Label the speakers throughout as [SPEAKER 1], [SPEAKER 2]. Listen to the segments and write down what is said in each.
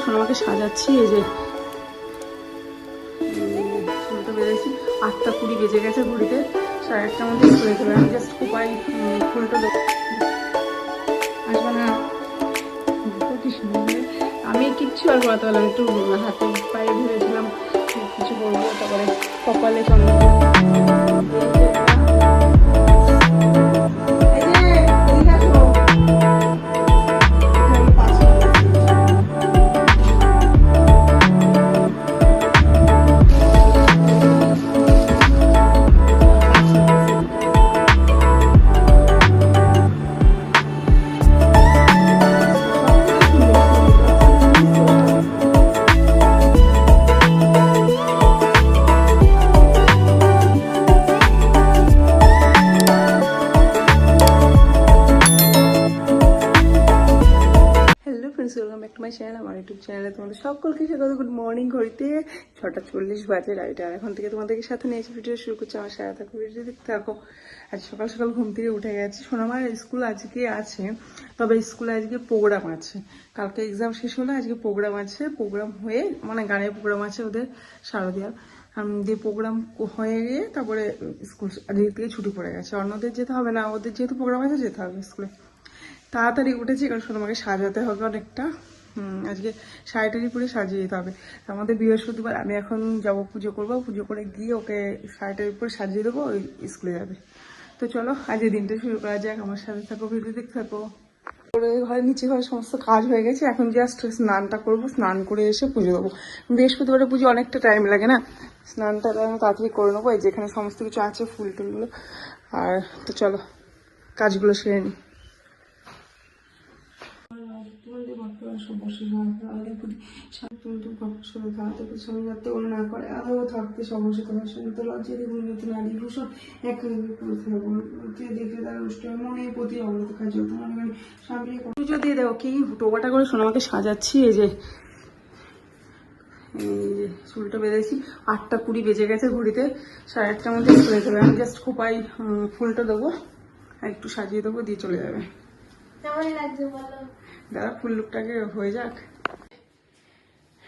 [SPEAKER 1] সোনামাকে সাজাচ্ছি এই যে আটটা কুড়ি বেজে গেছে ঘড়িতে সাড়ে আটটার মধ্যে স্কুলে যাবে আমি জাস্ট উম, ফুলটা। আমি কিচ্ছু আর করাতে পারলাম। একটু হাতে পায়ে ভেবেছিলাম কিছু করব তারপরে কপালে চন্দন চ্যানেলে তোমাদের সকলকে স্বাগত। গুড মর্নিং ঘড়িতে ছটা চল্লিশ বাজে রাইট আর এখন থেকে তোমাদেরকে সাথে নিয়ে এসে ভিডিও শুরু করছি। আমার সাথে থাকো ভিডিও দেখতে থাকো। আজ সকাল সকাল ঘুম থেকে উঠে গেছি। সোনামার স্কুল আজকে আছে, তবে স্কুলে আজকে প্রোগ্রাম আছে। কালকে এক্সাম শেষ হলো, আজকে প্রোগ্রাম আছে। প্রোগ্রাম হয়ে মানে গানের প্রোগ্রাম আছে ওদের শারদিয়ার দিয়ে প্রোগ্রাম হয়ে গিয়ে তারপরে স্কুল আজকে থেকে ছুটি পড়ে গেছে। অন্যদের যেতে হবে না, ওদের যেহেতু প্রোগ্রাম আছে, যেতে হবে স্কুলে। তাড়াতাড়ি উঠেছি, কারণ শোনো আমাকে সাজাতে হবে অনেকটা। আজকে শাড়ি টাড়ি পরে সাজিয়ে দিতে হবে। আমাদের বৃহস্পতিবার আমি এখন যাব পুজো করব। পুজো করে গিয়ে ওকে শাড়ি টাড়ি পরে সাজিয়ে দেবো, ওই স্কুলে যাবে। তো চলো, আজকে দিনটা শুরু করা যাক। আমার সাথে থাকো ভিডিও দেখতে থাকো। ঘরে নিচে ঘরে সমস্ত কাজ হয়ে গেছে। এখন জাস্ট স্নানটা করব, স্নান করে এসে পুজো দেবো। বৃহস্পতিবারে পুজো অনেকটা টাইম লাগে না। স্নানটা আমি তাড়াতাড়ি করে নেব। এই যেখানে সমস্ত কিছু আছে, ফুল টুলগুলো। আর তো চলো, কাজগুলো সেরে নিই না করে। আরও থাকতে সমস্যা তোমার সঙ্গে তো লজ্জা দিব নতুন নারী ভূষণ দেখে তার রুষ্ট মনে প্রতি অবরত কাজ মনে করি সামনে পুজো দিয়ে দেবো কি টোকাটা করে সোনামাকে সাজাচ্ছি এই যে। এই যে চুলটা বেঁধেছি আটটা কুড়ি বেজে গেছে ঘড়িতে সাড়ে আটটার মধ্যে চলে যাবে। আমি জাস্ট খোপাই ফুলটা দেবো আর একটু সাজিয়ে দেবো দিয়ে চলে যাবে।
[SPEAKER 2] কেমন লাগছে বলো?
[SPEAKER 1] দাদা ফুল লুকটাকে হয়ে যাক।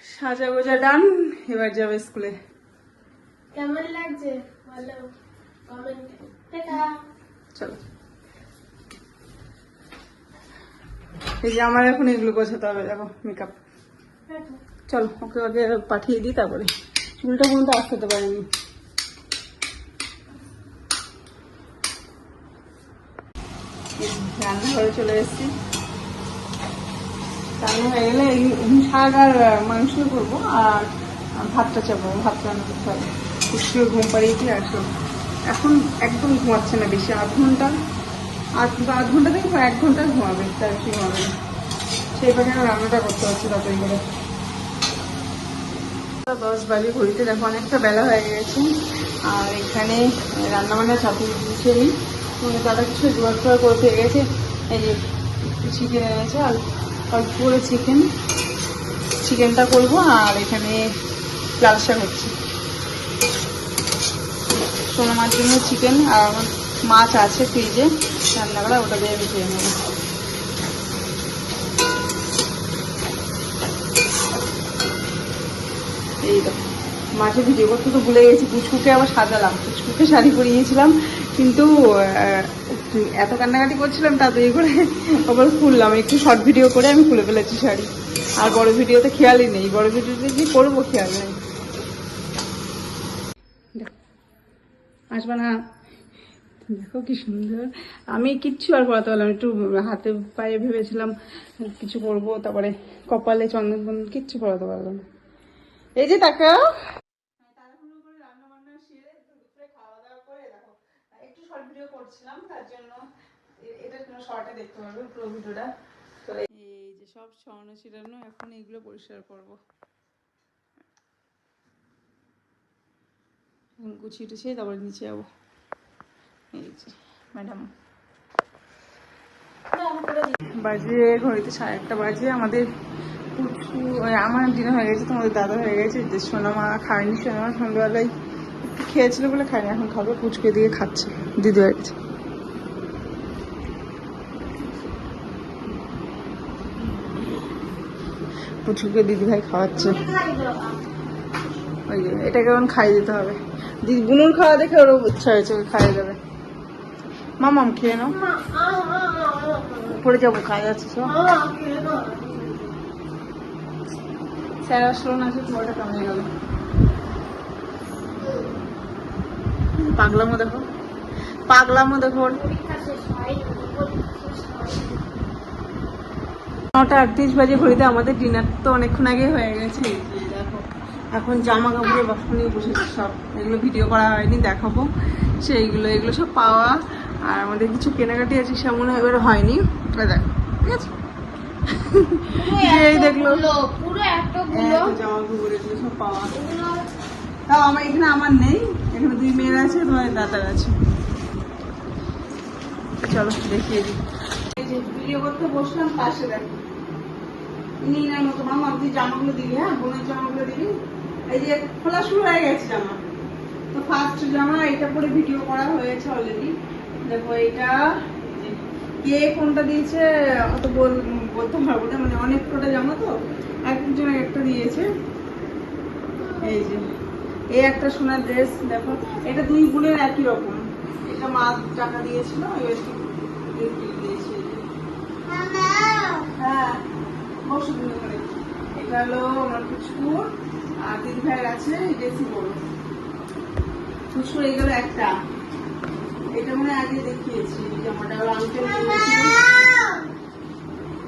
[SPEAKER 1] সাজা গোজা ডান এবার যাবে স্কুলে।
[SPEAKER 2] কেমন লাগছে?
[SPEAKER 1] চলো। এই যে আমার এখন এগুলো গোছাতে হবে দেখো মেকআপ চলো ওকে আগে পাঠিয়ে দিই তারপরে। চুলটা পর্যন্ত আসতে পারিনি। রান্নাঘরে চলে এসেছি। এই শাক আর মাংস করব আর ভাতটা চাপাবো ভাত রান্না করতে হবে। পুষ্টিও ঘুম পাড়িয়েছি আসো এখন একদম ঘুমাচ্ছে না বেশি, আধ ঘণ্টা। আধ আধ ঘণ্টা থেকে এক ঘণ্টা ঘুমাবে, তার বেশি ঘুমাবে না সেই পাখি রান্নাটা করতে হচ্ছে তাড়াতাড়ি করে। দশ বাজে ঘড়িতে দেখো অনেকটা বেলা হয়ে গেছে, আর এখানে রান্না বান্না চাপিয়ে দিয়েছেই দাদা কিছু জোগাড় টোয়ার করে পেয়ে গেছে এই যে চিকেন এনেছে আর অল্প করে চিকেন চিকেনটা করব আর এখানে লাল শাক হচ্ছে। সোনামার জন্য চিকেন আর আমার মাছ আছে ফ্রিজে রান্না করা ওটা দিয়ে আমি খেয়ে নেব। এই তো। মাঝে ভিডিও করতে তো ভুলে গেছি। পুচকুকে আবার সাজালাম। পুচকুকে শাড়ি পরিয়েছিলাম। কিন্তু এত কান্নাকাটি করছিলাম, তা তাড়াতাড়ি করে আবার খুললাম। একটু শর্ট ভিডিও করে আমি খুলে ফেলেছি শাড়ি। আর বড় ভিডিওতে খেয়ালই নেই। বড় ভিডিওতে কি করব খেয়াল নেই। আসবে না। দেখো কি সুন্দর। আমি কিচ্ছু আর করাতে পারলাম একটু হাতে পায়ে ভেবেছিলাম কিছু করব, তারপরে কপালে চন্দন কিচ্ছু করাতে পারলাম এই যে তাকাও একটু শর্ট ভিডিও করছিলাম তার জন্য এটা কোনো শর্টে দেখতে পারবে পুরো ভিডিওটা। তো এই যে সব ছড়ানো ছিটানো এখন এগুলো পরিষ্কার করব। গুছিয়ে টুছিয়ে তারপরে নিচে যাব। এই যে ম্যাডাম। বাজে ঘড়িতে সাড়ে একটা বাজে আমাদের ওই আমার ডিনার হয়ে গেছে তোমাদের দাদা হয়ে গেছে। যে সোনামা খায়নি সোনামা সন্ধ্যাবেলায়। খেয়েছিল বলে খায়নি এখন খাবে, পুচকে দিয়ে খাচ্ছে, দিদি হয়ে গেছে পুচুকে দিদি ভাই খাওয়াচ্ছে। ওই এটাকে এখন খাইয়ে দিতে হবে। দিদি, বুনুর খাওয়া দেখে ওরও ইচ্ছা হয়েছে খাইয়ে দেবে। মামাম, খেয়ে নাও। পরে যাব, কাজ আছে সব। স্যার আসলো না সে পুরোটা কমে গেল? পাগলামো দেখো। পাগলামো দেখো। নটা আটত্রিশ বাজে ঘড়িতে আমাদের ডিনার তো অনেকক্ষণ আগে হয়ে গেছে। এখন জামা কাপড়ের বাসন নিয়ে বসেছি সব। এগুলো ভিডিও করা হয়নি দেখাবো। সেইগুলো এগুলো সব পাওয়া। আর আমাদের কিছু কেনাকাটি আছে সেমন এবার হয়নি। দেখো ঠিক আছে? এই দেখল।
[SPEAKER 2] পুরো একটা
[SPEAKER 1] জামা কাপড় এগুলো সব পাওয়া। তাও আমার এখানে আমার নেই, এখানে দুই মেয়ের আছে, তোমার দাদার আছে। চলো, দেখিয়ে দিই। এই যে ভিডিও করতে বসলাম পাশে মতো জামাগুলো হ্যাঁ? বোনের জামাগুলো এই যে খোলা শুরু হয়ে গেছে জামা। তো ফার্স্ট জামা পরে ভিডিও করা হয়েছে অলরেডি দেখো কে কোনটা দিয়েছে মানে অনেক কটা জামা তো একজন একটা দিয়েছে। এই যে এই একটা সোনার ড্রেস দেখো, এটা দুই বোনের একই রকম। এটা মা টাকা দিয়েছিল। হ্যাঁ এটা হলো আমার ফুচকুর আর একটা। এটা মনে আগে দেখিয়েছি জামাটা হলো আঙ্কেল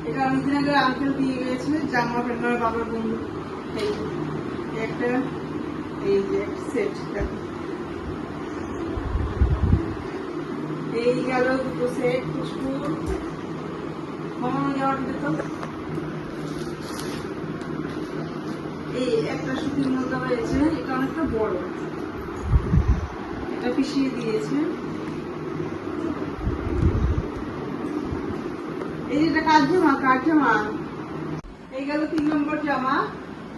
[SPEAKER 1] এটা অনেকদিন আগে আঙ্কেল দিয়ে গেছে জামা প্যান্ট বাবার বন্ধু। এই একটা এই গেল দুটো সেট পুষ্পুর মামা জামাটা দেখো এই একটা সুতির মোজা রয়েছে এটা অনেকটা বড়। এটা পিছিয়ে দিয়েছে। এই যে এটা কার জামা কার জামা এই গেল তিন নম্বর জামা।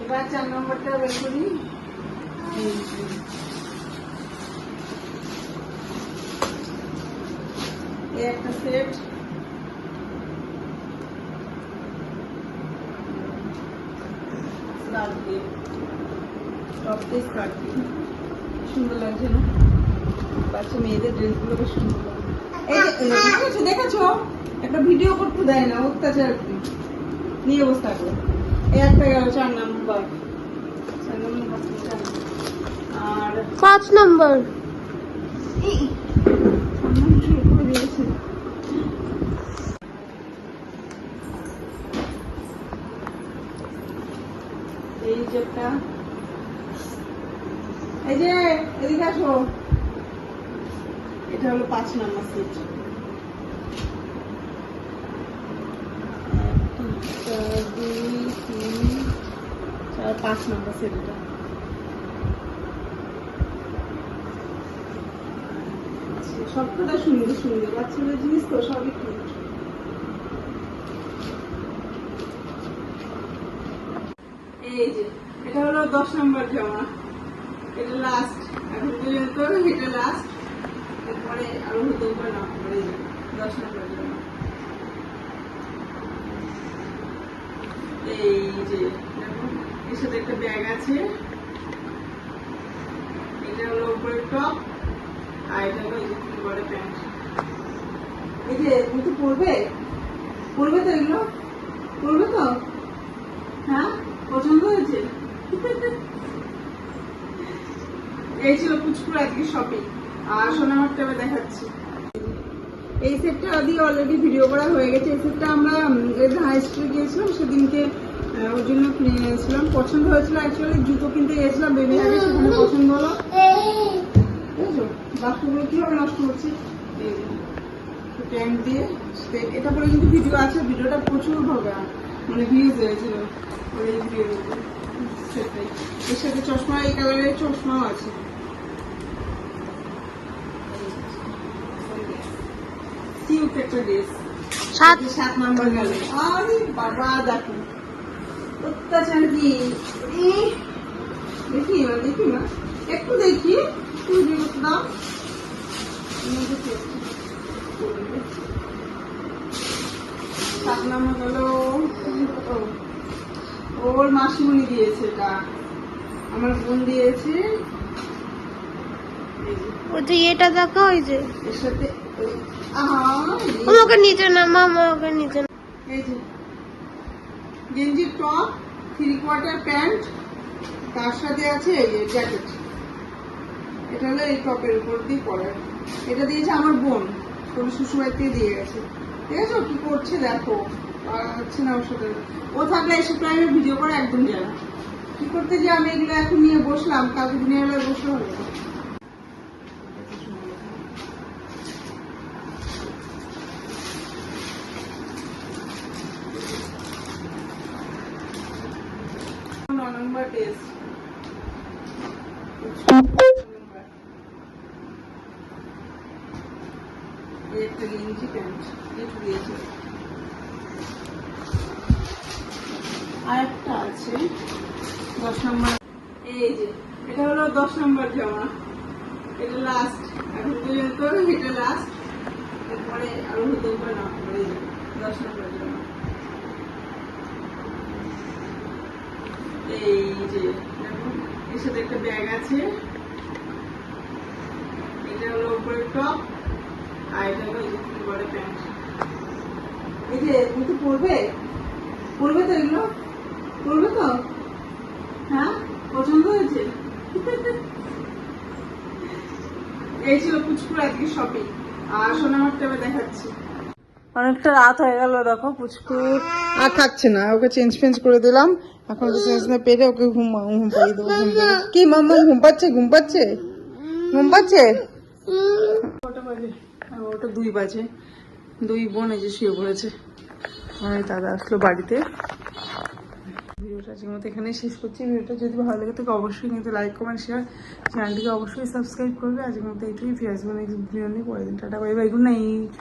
[SPEAKER 1] এবার চার নম্বরটা বের করি। একটা সুন্দর লাগছে না? বাচ্চা মেয়েদের ড্রেসগুলো বেশ সুন্দর দেখেছ দেখেছ? একটা ভিডিও করতে দেয় না অত্যাচার নিয়ে বসে থাকো। এই একটা গেল, চার নাম্বার চার নাম্বার চার নাম্বার। আর
[SPEAKER 2] পাঁচ নম্বর
[SPEAKER 1] এই যে একটা। এই যে, এদিকে আসো। এটা হলো পাঁচ নম্বর সিট দুই, তিন, চার, পাঁচ নাম্বার সিট এটা। সবকটা সুন্দর সুন্দর বাচ্চাদের জিনিস তো সবই কিউট এই যে এটা হলো দশ নম্বর জামা। এটা লাস্ট এখন পর্যন্ত এটা লাস্ট এরপরে আরও হতে পারে না যে, দশ নম্বর জামা। এই যে এর সাথে একটা ব্যাগ আছে। এটা হলো উপরে টপ এই যে, তুমি তো পরবে? পরবে তো এগুলো? পরবে তো? হ্যাঁ? পছন্দ হয়েছে? এই ছিল পুচকুর আজকে শপিং আর সোনামারটা এবার দেখাচ্ছি। এই সেটটা দিয়ে অলরেডি ভিডিও করা হয়ে গেছে। এই সেটটা আমরা হাই স্কুলে গিয়েছিলাম, সেদিনকে ওর জন্য কিনে নিয়েছিলাম পছন্দ হয়েছিল অ্যাকচুয়ালি জুতো কিনতে গেছিলাম বেবি আগে সেখানে পছন্দ হলো। বুঝছ? কীভাবে নষ্ট যে ট্যাঙ্ক দিয়ে এটা পরে কিন্তু ভিডিও আছে ভিডিওটা প্রচুর হবে। মানে ভিউজ হয়েছিল ওই ভিডিওর উপরে সেটাই। এর সাথে চশমা এই কালারের চশমাও আছে। কিউট একটা ড্রেস
[SPEAKER 2] সাত।
[SPEAKER 1] সাত নাম্বার গেল। আরে বাবা দেখো। অত্যাচার কি? দেখি এবার দেখি না একটু দেখি। গেল ও, ও ওর মাসিমণি দিয়েছে এটা। আমার বোন দিয়েছে। এই যে,
[SPEAKER 2] এটা দেখো ওই যে।
[SPEAKER 1] এর সাথে এই-
[SPEAKER 2] নিচে নামা আমাকে নিচে নামা।
[SPEAKER 1] এই যে গেঞ্জির টপ থ্রি কোয়ার্টার প্যান্ট তার সাথে আছে এই যে জ্যাকেট এটা হলো এই টপের উপর দিয়ে পরার এটা দিয়েছে আমার বোন কোনো শ্বশুরবাড়ি থেকে দিয়ে গেছে। ঠিক আছে, ও কি করছে দেখো যাচ্ছে না ওর সাথে। ও থাকলে এসব টাইমে ভিডিও করে একদম যায় না। কি করতে যে আমি এগুলো এখন নিয়ে বসলাম, কালকে দিনের বেলায় বসলে হবে। নম্বর টেস্ট এই একটা গেঞ্জি প্যান্ট একটু দিয়েছে আর একটা আছে দশ নম্বর এই যে, এটা হলো দশ নম্বর জামা। এটা লাস্ট এখন পর্যন্ত এটা লাস্ট এরপরে আরও হতে পারে না দশ নম্বর জামা। এই যে এর সাথে একটা ব্যাগ আছে। এটা হলো উপরে টপ আর এটা হলো বড় প্যান্ট এই যে, তুমি তো পরবে? পরবে তো এগুলো? পরবে তো? হ্যাঁ? পছন্দ হয়েছে? এই ছিল পুচকুর আজকে শপিং আর সোনামারটা এবার দেখাচ্ছি। অনেকটা রাত হয়ে গেল দেখো পুচকু আর থাকছে না। ওকে চেঞ্জ ফেঞ্জ করে দিলাম। এখন ওকে চেঞ্জ না পেরে ওকে ঘুম ঘুম পাড়িয়ে দেবো ঘুম থেকে কি মাম্মা ঘুম পাচ্ছে ঘুম পাচ্ছে? ঘুম পাচ্ছে? বাজে? ওটা দুই বাজে। দুই বোন এই যে শুয়ে পড়েছে। আমার দাদা আসলো বাড়িতে। ভিডিওটা আজকের মতো এখানে শেষ করছি। ভিডিওটা যদি ভালো লাগে থাকে অবশ্যই কিন্তু লাইক কমেন্ট শেয়ার চ্যানেলটিকে অবশ্যই সাবস্ক্রাইব করবে। আজকের মতো এইটুকুই ফিরে আসব নেক্সট ভিডিও নিয়ে পরের দিন, tata bye bye good night